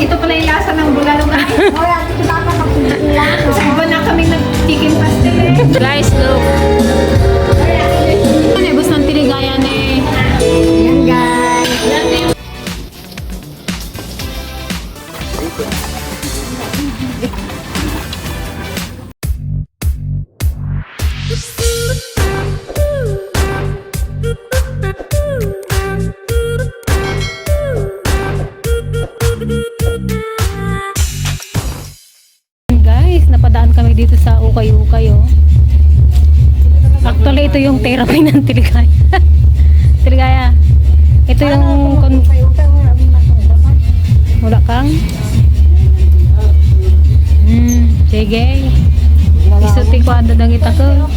ito pala yung lasa ng bulalo na. Sa iba na kami nag-chicken pastel eh. Guys, look. Ano, bus ng tiligayan eh. Yung therapy ng Tiligaya. Tiligaya. Ito yung... Kon- wala kang? Hmm, sige. Isuti ko ando ng ita ko.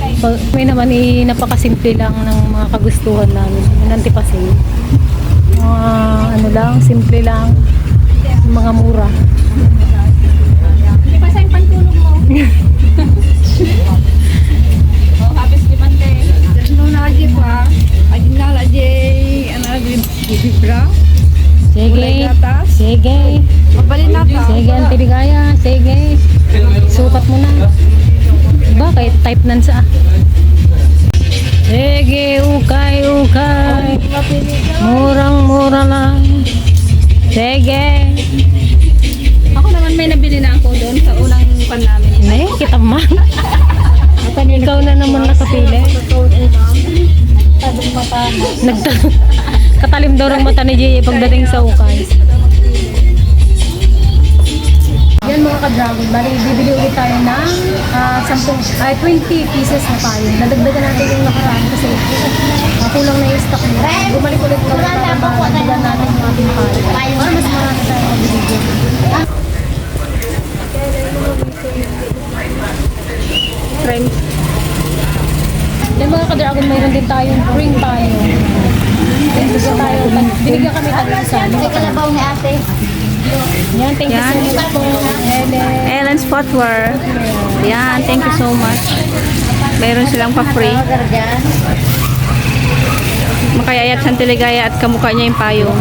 May naman eh, napakasimple lang ng mga kagustuhan namin. Nanti pa Mga ano lang, simple lang. Mga mura. Hindi pa sa yung pantulog mo. Aja. Ano aja? Bibra? Sige. Sige. Mabalin na ka. Sige, ang tiligaya. Sige. Sukat mo na. Bakit? Type nan sa. Sige, ukay, ukay. Murang-mura lang. Sige. Ako naman may nabili na ako doon sa unang pan namin. Ne, kita man. Ikaw na naman nakapili. Nagta Katalim daw ng mata ni Jay pagdating sa ukay. Yan mga ka-dragon, bali bibili ulit tayo ng ah, 10, ay 20 pieces na tayo. Nadagdagan natin yung nakaraan kasi ah, kulang na yung stock nila. Bumalik ulit kami para madagdagan natin yung ating payo. Para mas marami tayong mabibigyan. Friend. Yan mga ka-dragon, mayroon din tayong ring tayo. Binigyan tayo, binigyan kami tayo sa May kalabaw ni ate. Yan, thank you so much po. Ellen. Ellen Spotwear. Yan, thank you so much. Meron silang pa-free. Makayayat sa tiligaya at kamukha niya yung payong.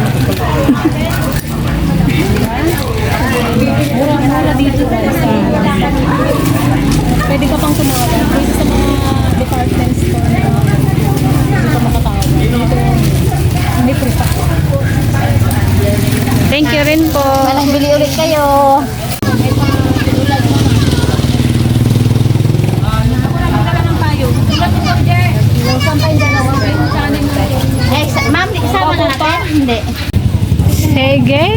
Mura-mura dito. Pwede ka pang tumawag. Dito sa mga department store na hindi ka makatawag. Dito, hindi prisa. Thank you rin po. Walang bili ulit kayo. Hindi. Sige.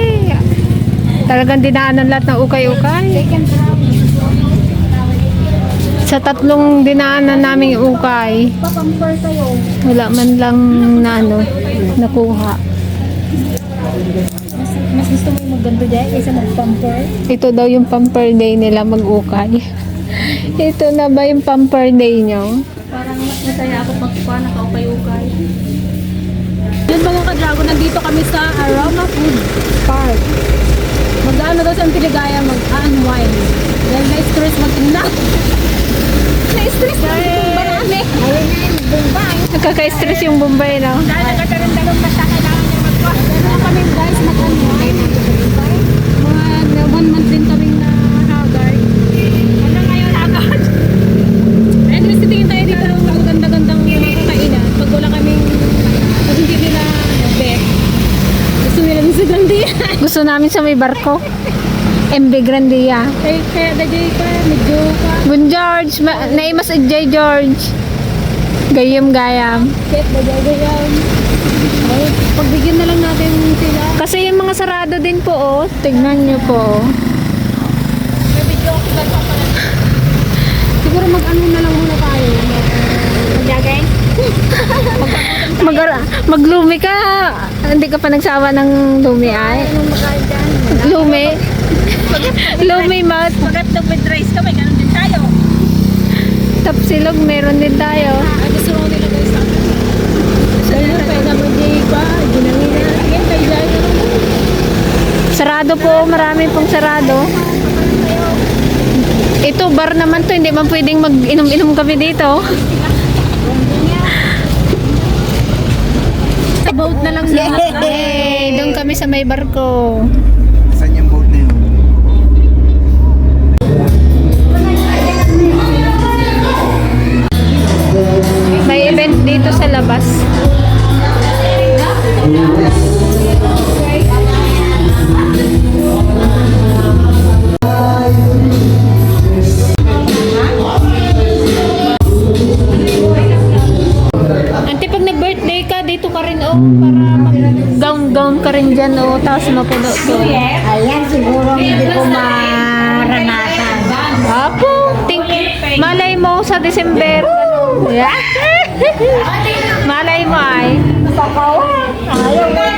Talagang dinaanan lahat ng ukay-ukay. Sa tatlong dinaanan naming ukay, wala man lang na ano, nakuha. Mas gusto mo yung magganto dyan kaysa mag-pamper? Ito daw yung pamper day nila mag-ukay. Ito na ba yung pamper day nyo? Parang masaya ako pagkuha na kaukay-ukay. Yun mga ka-dragon, nandito kami sa Aroma Food Park. Mag-ano daw sa Piligaya, mag-unwind. Dahil na-stress mag-inap. Na-stress yung marami. Ayun na yung bumbay. Nagkaka-stress yung Bombay, no? Dahil nagkatarin-talong basta kailangan niya magkuha. Pero kami guys, mag-unwind. Mga one month din kaming na haggard. Hanggang ngayon agad. Anyways, titingin tayo dito ng ganda-gandang mga kakainan. Pag wala kaming, hindi nila. Gusto namin sa may barko. MB Grandia. Eh, kaya dajay pa, medyo pa. Gun George, ma- naimas J. George. Gayam gayam. Kahit dajay yan. Ay, pagbigyan na lang natin sila. Kasi yung mga sarado din po, oh. Tignan nyo po. oh. May video ako ba pa pala? Siguro mag-ano na lang muna tayo. Magyagay? Mag maglumi ka. Hindi ka pa nagsawa ng lumi ay. Lumi. Lumi mat. Pagkat with rice ka, may ganun din tayo. Tapsilog meron din tayo. Ay, gusto mo nila guys. Sarado po, marami pong sarado. Ito, bar naman to. Hindi man pwedeng mag-inom-inom kami dito. Sa boat na lang sa! Doon kami sa may barko. dito sa labas. Ante, pag nag-birthday ka, dito ka rin, oh, para gown-gown ka rin dyan, oh, tapos mapuno to. Ayan, siguro hindi ko uh, maranasan. Apo, think, malay mo sa December. Yeah malay mo ay. Ayaw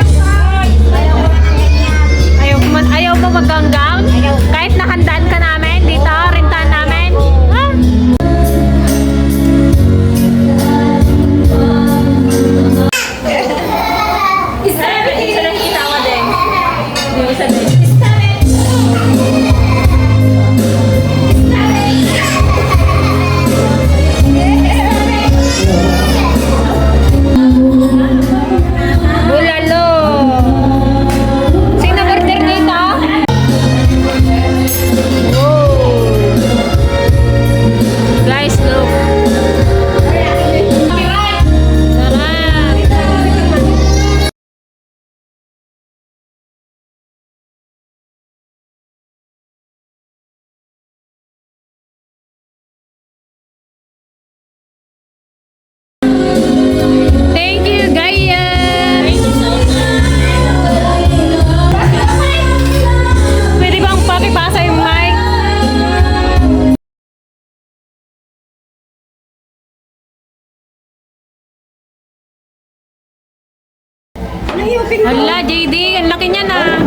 Hala, JD, ang laki niya na.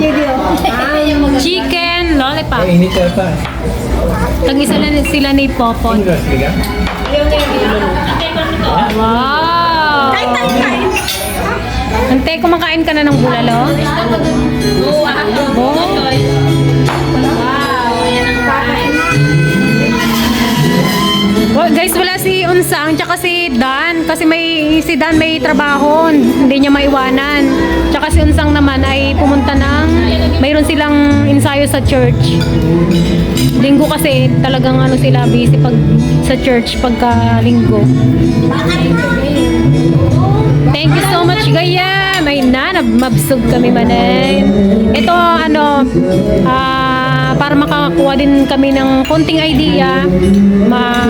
Chicken, lollipop. Init yata. Tag-isa na sila ni Popon. Ka? Wow! Ante, kumakain ka na ng bulalo? Oo. Well, guys, wala si Unsang tsaka si Dan kasi may si Dan may trabaho, hindi niya maiwanan. Tsaka si Unsang naman ay pumunta ng mayroon silang ensayo sa church. Linggo kasi talagang ano sila busy pag sa church pagka linggo. Thank you so much, Gaya. May na, mabsog kami manay. Ito, ano, ah, para makakakuha din kami ng konting idea, ma-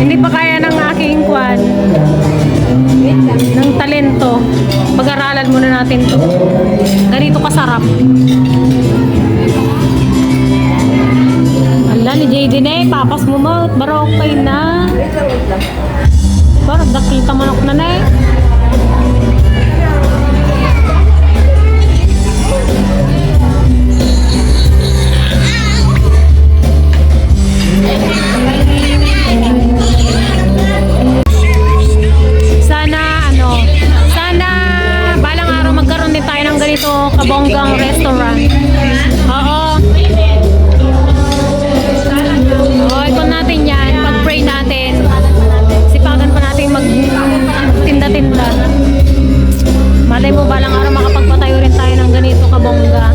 Hindi pa kaya ng aking kwan. Ng talento. Pag-aralan muna natin to. Ganito kasarap. Ala ni JD na eh, papas mo mo, barok pa na. Parang dakita manok na na eh. Sana ano, sana balang araw magkaroon din tayo ng ganito kabonggang restaurant. Oo. Oo, ikon natin yan. Pag-pray natin. Sipagan pa natin mag tinda-tinda. Malay mo balang araw makapagpatayo rin tayo ng ganito kabongga.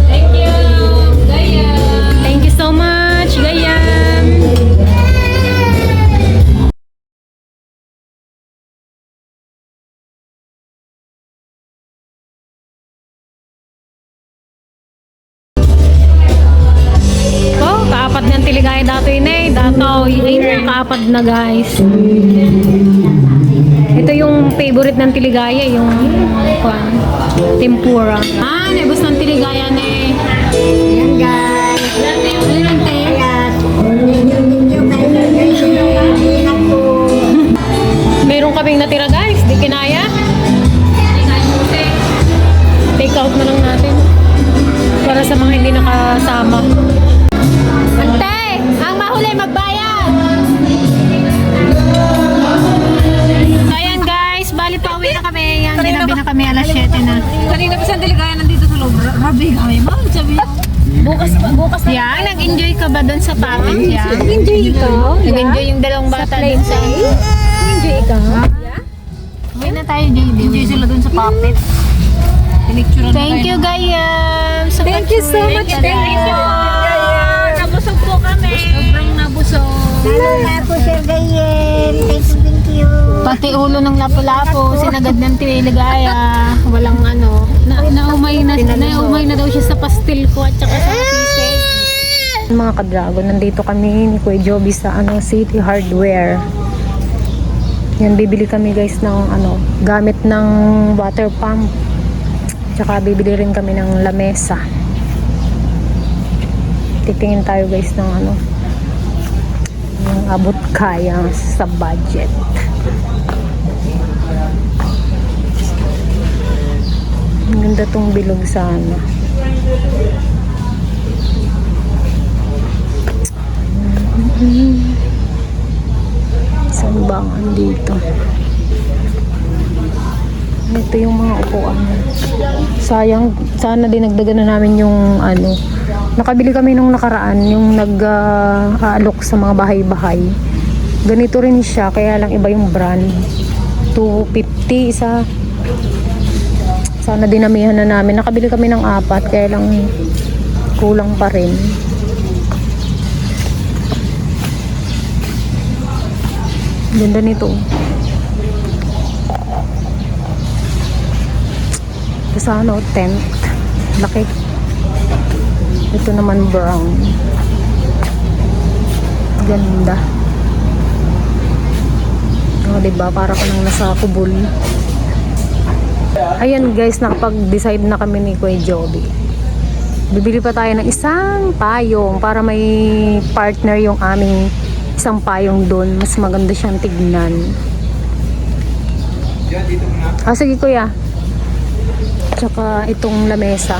Kaapat na guys. Ito yung favorite ng tiligaya, yung kwan, tempura. Ah, nebus ng tiligaya na eh. Yan guys. Yun, te? Kaya, medyo kayo guys. Ingat po. Meron kaming natira guys, di kinaya. Take out na lang natin. Para sa mga hindi nakasama. Ante! Ang mahuli magbayad! Pa na kami. Yan, ginabi na kami alas Grabe kami ba? Sabi. Bukas pa, bukas na. Yang, nag-enjoy ka ba doon sa puppet yan? Enjoy ikaw? Nag-enjoy yung dalawang bata doon sa... Enjoy ikaw? Uwi na tayo, JD. Enjoy sila dun sa puppet. Thank you, Gayam. Sa Thank you so much. Thank you. Nabusog po kami. Sobrang nabusog. Lalo na po, Sir Gayen. Thank you, you. Pati ulo ng lapu-lapo, sinagad ng tiniligaya. Walang ano. Na, naumay na, naumay na daw siya sa pastil ko at saka sa sisig. Mga ka-dragon, nandito kami ni Kuya Joby sa ano, City Hardware. Yan, bibili kami guys ng ano, gamit ng water pump. Tsaka bibili rin kami ng lamesa. Titingin tayo guys ng ano, abot kaya sa budget. Ang ganda tong bilog sana. Saan ba ang andito? Ito yung mga upuan. Sayang, sana dinagdagan na namin yung ano. Nakabili kami nung nakaraan, yung nag-aalok sa mga bahay-bahay. Ganito rin siya, kaya lang iba yung brand. 250 isa. Sana dinamihan na namin. Nakabili kami ng apat, kaya lang kulang pa rin. Ganda nito. Ito sa ano, tent. Laki. Ito naman brown. Ganda. O, diba? Para ka nang nasa kubol. Ayan guys, nakapag-decide na kami ni Kuya Joby. Bibili pa tayo ng isang payong para may partner yung aming isang payong doon. Mas maganda siyang tignan. Ah, sige kuya. Tsaka itong lamesa.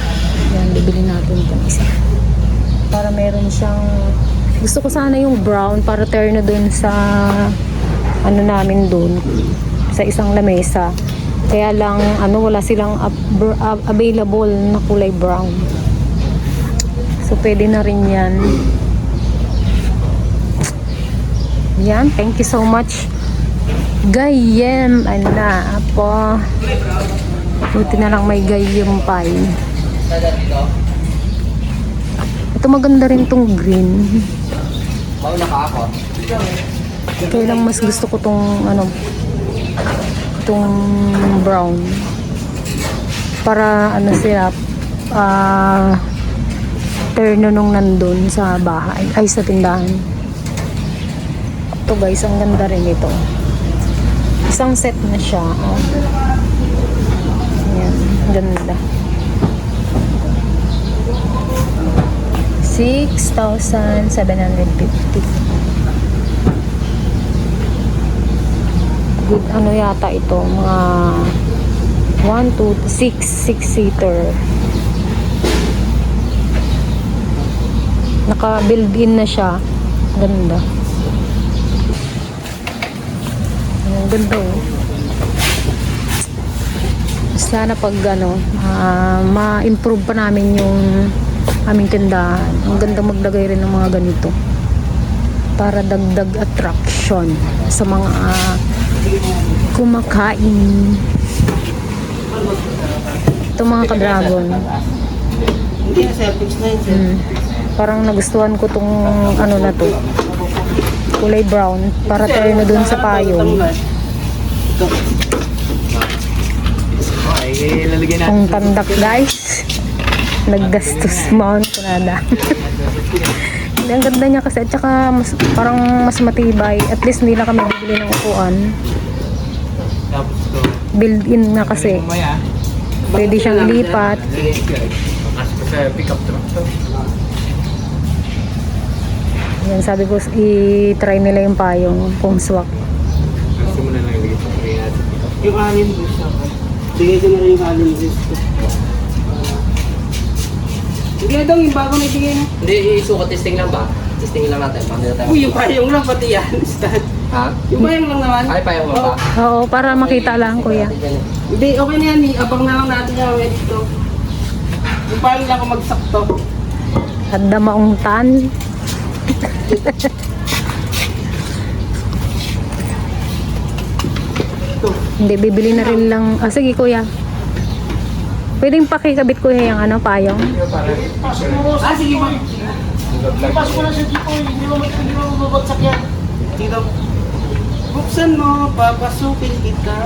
Bibili natin itong isa. Para meron siyang... Gusto ko sana yung brown para terno doon sa ano namin doon sa isang lamesa. Kaya lang ano wala silang ab- ab- available na kulay brown. So pwede na rin 'yan. Yan, thank you so much. Gayem, ana po. Buti na lang may gayem pie. Ito maganda rin tong green. Mauna ka ako. Kaya lang mas gusto ko tong ano itong brown para ano sila ah terno nung nandun sa bahay ay sa tindahan ito guys ang ganda rin ito isang set na siya oh. yan ganda 6,750 good ano yata ito? Mga 1, 2, 6 6 seater. Naka build in na siya. Ganda. Ang ganda oh. Sana pag ano ah, ma-improve pa namin yung aming tindahan ang ganda maglagay rin ng mga ganito para dagdag attraction sa mga ah, kumakain. Ito mga ka-dragon. Hmm. Parang nagustuhan ko tong ano na to. Kulay brown. Para tayo na dun sa payong. Ito. Okay, lalagyan natin. Ang tandak guys. Naggastos mount ko nada. Ang ganda niya kasi at saka mas, parang mas matibay. At least hindi na kami bibili ng upuan. Ito. Build-in na kasi. Pwede siyang to. Yan, sabi ko, i-try nila yung payong kung swak. Yung alin ako. Sige ko na rin yung alin boost na daw yung bago na ibigay na. Hindi, isuko testing lang ba? Testing lang natin. Paano na tayo? Uy, yung payong lang pati yan. Stan. Ha? Yung payong lang naman. Ay, payo mo ba? Oo, para makita lang, kuya. Hindi, okay na yan. Abang na lang natin yung dito. Yung paano lang ako magsakto. At damaungtan. Hindi, bibili na rin lang. Ah, sige kuya. Pwedeng pakikabit kuya yung ano, payong. Ah, sige ma'am. Pasok mo na sa dito. Hindi mo hindi mo mababagsak yan. Tito. Buksan mo, papasukin kita.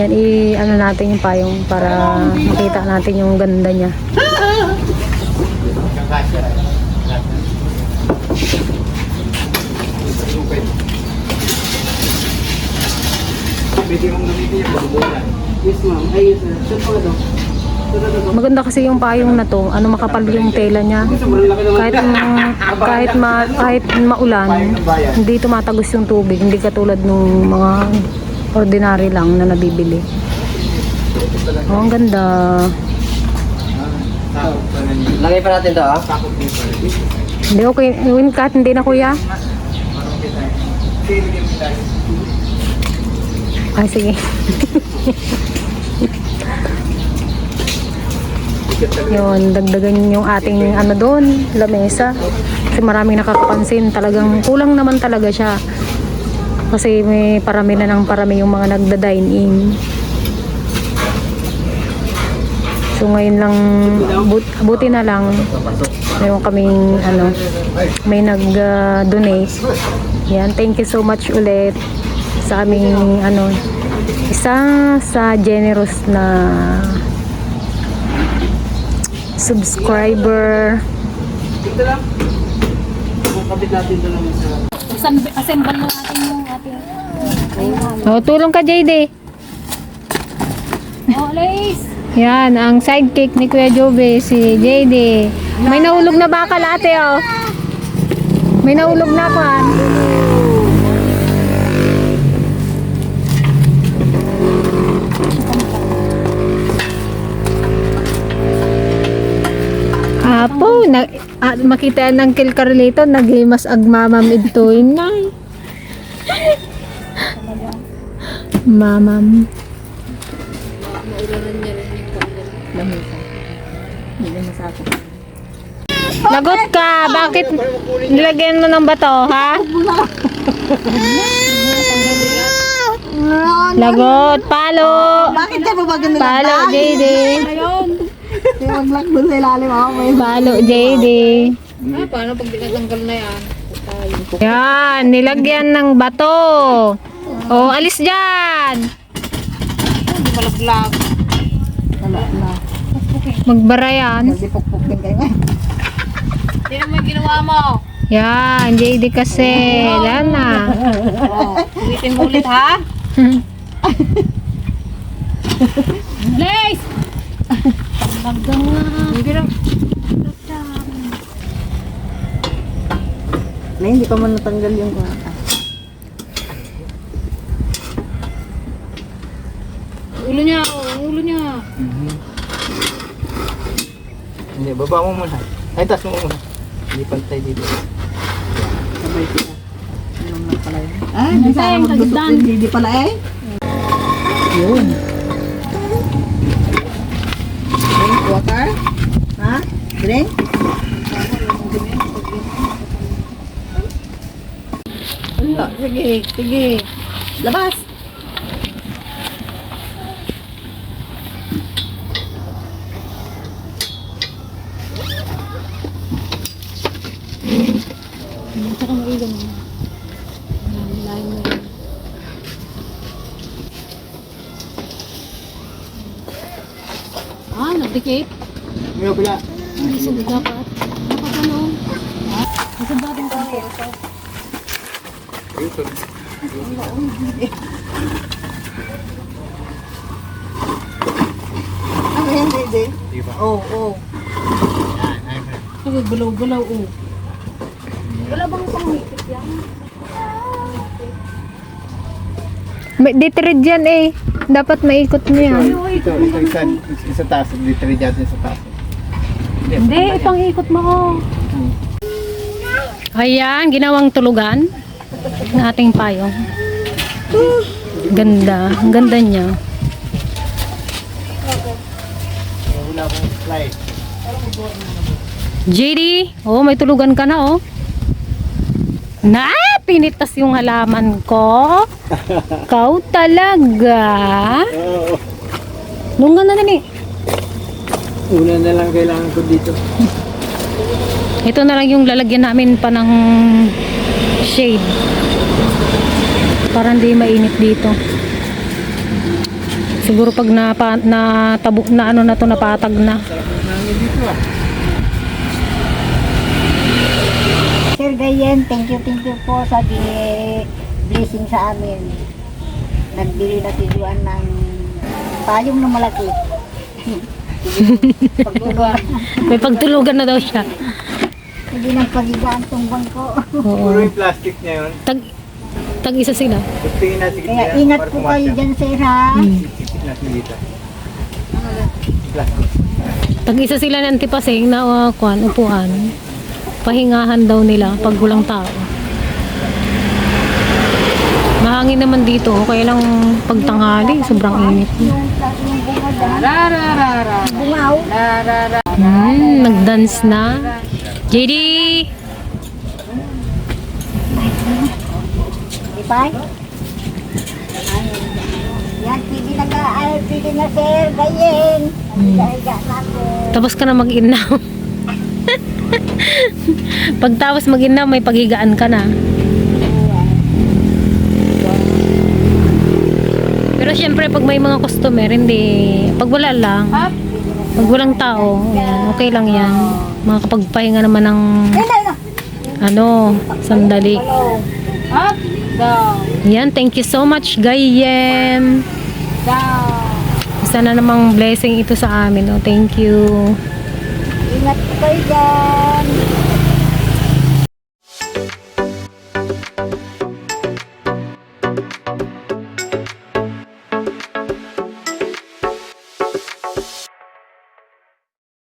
Yan, i ano natin yung payong para makita natin yung ganda niya. Pwede mong gamitin yung bagubulan. Yes ma'am. Ay, yes sir. Sir po ito. Ito to. Maganda kasi yung payong na to, ano makapal yung tela niya. Kahit kahit ma, kahit maulan, hindi tumatagos yung tubig, hindi katulad nung mga ordinary lang na nabibili. Oh, ang ganda. Lagay pa natin to ah. Hindi okay, win cut hindi na kuya. Ay sige. Yun, dagdagan yung ating ano doon, lamesa. Kasi maraming nakakapansin, talagang kulang naman talaga siya. Kasi may parami na ng parami yung mga nagda-dine in. So ngayon lang, but, buti na lang, mayroon kaming ano, may nag-donate. Yan, thank you so much ulit sa aming ano, isa sa generous na subscriber. Dito lang. Kapit natin ito lang sa... Assemble na natin yung ating... Oh, tulong ka JD. Oh, Lace! Yan, ang sidekick ni Kuya Jobe, si JD. May nahulog na bakal ate, oh. May nahulog na kwan. Apo, na, ah, makita ng Uncle Carlito, naghimas agmamam ito inay. Mamam. Lagot ka! Bakit nilagyan mo ng bato, ha? Lagot! Palo! Bakit ka ba ganun? Palo, JD! Yung mag-lock doon sa ilalim ako. May Palo, JD! Ah, paano pag tinatanggal na yan? Yan, nilagyan ng bato. Oh, alis dyan! Hindi malaglag. Wala na. Magbara yan. Hindi pukpuk din kayo. Tingnan mo yung ginawa mo. Yan, JD kasi. Wala na. Oh, ulitin mo ulit ha. Lace! Na hindi pa man natanggal yung kwarta. Ulo niya, oh, ulo niya. Hindi, baba mo muna. Ay, taas mo muna. Hindi pantay dito. Sabay sila. Inom lang pala yun. Ah, hindi sana magdusok. Hindi pala eh. Yun. Drink water? Ha? Drink? Wala, sige. Labas. Ah, nagdikit. Ngayon pala. Hindi sa dapat. Dapat ano? Isa ba din ka? Ano yan, Dede? Oo, oo. Sige, gulaw-gulaw, oo. Wala bang pangmikit yan? May ditrid yan eh. Dapat maikot mo yan. Ito, ito isa, isa taas. Rin dyan sa taas. Hindi, ipang-ikot mo ko. Ayan, ginawang tulugan ng ating payong. Ganda, ang ganda niya. JD, oh, may tulugan ka na, oh. Na, pinitas yung halaman ko. Kau talaga. Oo. Na nani. Una na lang kailangan ko dito. Ito na lang yung lalagyan namin pa ng shade. Para hindi mainit dito. Siguro pag na, na, tabo, na ano na to napatag na. Sir Gayen, thank you, thank you po sa di- blessing sa amin. Nagbili na si Juan ng payong na malaki. Pagtulong, May pagtulugan na daw siya. hindi nang pagigaan tumbang ko. Oo. Puro yung plastic niya yun. Tag, tag isa sila. Kaya ingat po kayo dyan, sir, ha? Plastic. Tag isa sila ng antipasing na uh, kuan, upuan. Pahingahan daw nila pag walang tao. Mahangin naman dito, kaya lang pagtanghali, sobrang init. Hmm, nag-dance na. JD! Di Ay, Yan, pili na sir, na ako. Tapos ka na mag-inaw. Pagtapos mag-inaw, may paghigaan ka na. Pero syempre, pag may mga customer, hindi. Pag wala lang, pag walang tao, okay lang yan. Makakapagpahinga naman ng, ano, sandali. Up, down, Yan, thank you so much, Gayem. Isa na namang blessing ito sa amin. Oh, thank you. Ingat po kayo dyan.